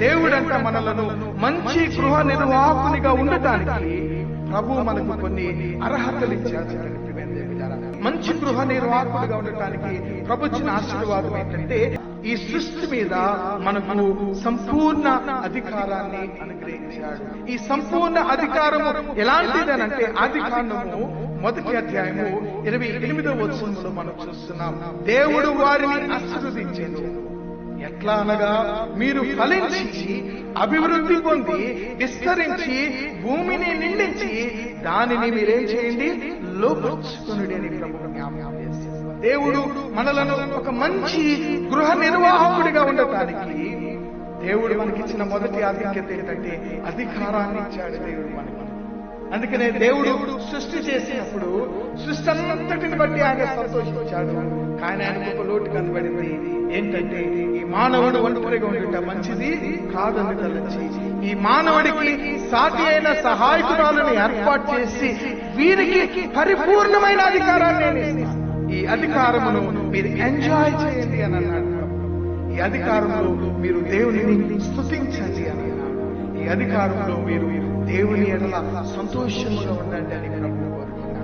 దేవుడంట మనలను మంచి గృహ నిర్వాహకునిగా ఉండటానికి ప్రభు మనకు కొన్ని అర్హతలు ఇచ్చారు మంచి గృహ నిర్వాహకుడిగా ఉండటానికి ప్రభు ఇచ్చిన ఆశీర్వాదం ఏంటంటే ఈ సృష్టి మీద మనకు సంపూర్ణ అధికారాన్ని అనుగ్రహించాడు. ఈ సంపూర్ణ అధికారము ఎలాంటిదనంటే ఆది కాండము మొదటి అధ్యాయము ఇరవై ఎనిమిదవ వచనంలో మనం చూస్తున్నాం. దేవుడు వారిని ఆశీర్వదించాడు. ఎట్లా అనగా మీరు ఫలించి అభివృద్ధి పొంది విస్తరించి భూమిని నిండించి దానిని మీరేం చేయండి? జ్ఞాపకం దేవుడు మనలను ఒక మంచి గృహ నిర్వాహకుడిగా ఉండటానికి దేవుడు మనకిచ్చిన మొదటి ఆధిక్యత ఏంటంటే అధికారాన్ని ఇచ్చాడు దేవుడు మనకి. అందుకనే దేవుడు సృష్టి చేసినప్పుడు సృష్టి అంతటిని బట్టి ఆయన సంతోషించాడు. కానీ ఆయనకు ఒక లోటు కనబడింది. ఏంటంటే ఈ మానవుడు ఒంటరిగా ఉండట మంచిది కాదని తలచి ఈ మానవుడికి సాటి అయిన సహాయకురాలను ఏర్పాటు చేసి వీరికి పరిపూర్ణమైన అధికారాన్ని ఈ అధికారమును మీరు ఎంజాయ్ చేయండి అని అన్నాడు. ఈ అధికారంలో మీరు దేవుని స్థుతించండి అని అన్నాడు. ఈ అధికారంలో మీరు దేవుని ఎడల సంతోషంగా ఉండండి అని ప్రభు